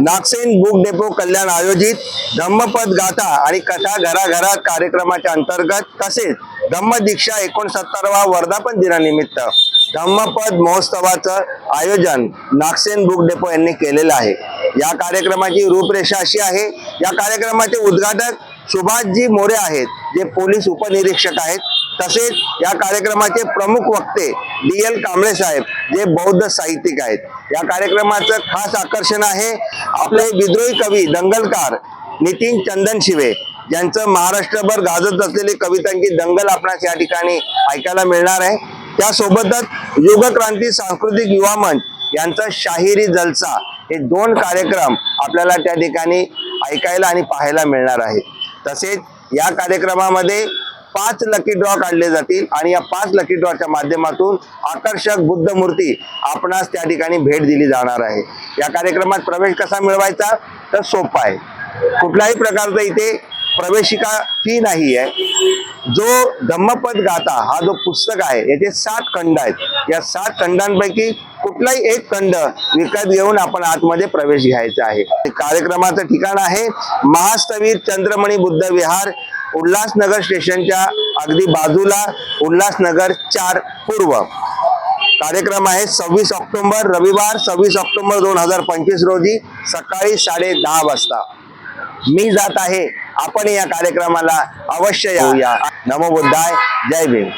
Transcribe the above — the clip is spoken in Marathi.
नागसेन बुक डेपो कल्याण आयोजित धम्मपद गाथा आणि कथा घराघरात कार्यक्रमाच्या अंतर्गत तसेच धम्म दीक्षा एकोणसत्तरवा वर्धापन दिनानिमित्त धम्मपद महोत्सवाचं आयोजन नागसेन बुक डेपो यांनी केलेलं आहे. या कार्यक्रमाची रूपरेषा अशी आहे या कार्यक्रमाचे उद्घाटक सुभाषजी मोरे आहेत जे पोलीस उपनिरीक्षक आहेत. तसेच या कार्यक्रमाचे प्रमुख वक्ते डी एल कांबळे साहेब जे बौद्ध साहित्यिक आहेत. या कार्यक्रमाचं खास आकर्षण आहे आपले विद्रोही कवी दंगलकार नितीन चंदन शिवे. ज्यांचं महाराष्ट्रभर गाजत असलेली कवितांची दंगल आपणास या ठिकाणी ऐकायला मिळणार आहे. त्यासोबतच युगक्रांती सांस्कृतिक युवा मंच यांचा शाहिरी जलसा हे दोन कार्यक्रम आपल्याला त्या ठिकाणी ऐकायला आणि पाहायला मिळणार आहे. तसेच या कार्यक्रमामध्ये पाच लकी ड्रॉ काढले जातील. आणि या पाच लकी ड्रॉच्या माध्यमातून आकर्षक बुद्ध मूर्ती आपणास त्या ठिकाणी भेट दिली जाणार आहे. या कार्यक्रमात प्रवेश कसा मिळवायचा? तर सोपा आहे. कुठल्याही प्रकारचं इथे प्रवेशिका फी नाही आहे. जो धम्मपद गाथा हा जो पुस्तक आहे याचे सात खंड आहेत. या सात खंडांपैकी कुठलाही एक खंड विकत घेऊन आपण आतमध्ये प्रवेश घ्यायचा आहे. कार्यक्रमाचं ठिकाण आहे महास्तवीर चंद्रमणी बुद्ध विहार. उल्हासनगर स्टेशनच्या अगदी बाजूला उल्हासनगर चार पूर्व. कार्यक्रम आहे सव्वीस ऑक्टोबर रविवार सव्वीस ऑक्टोबर दोन हजार पंचवीस रोजी सकाळी साडे दहा वाजता. मी जात आहे. आपण या कार्यक्रमाला अवश्य या. नमो बुद्धाय. जय भीम.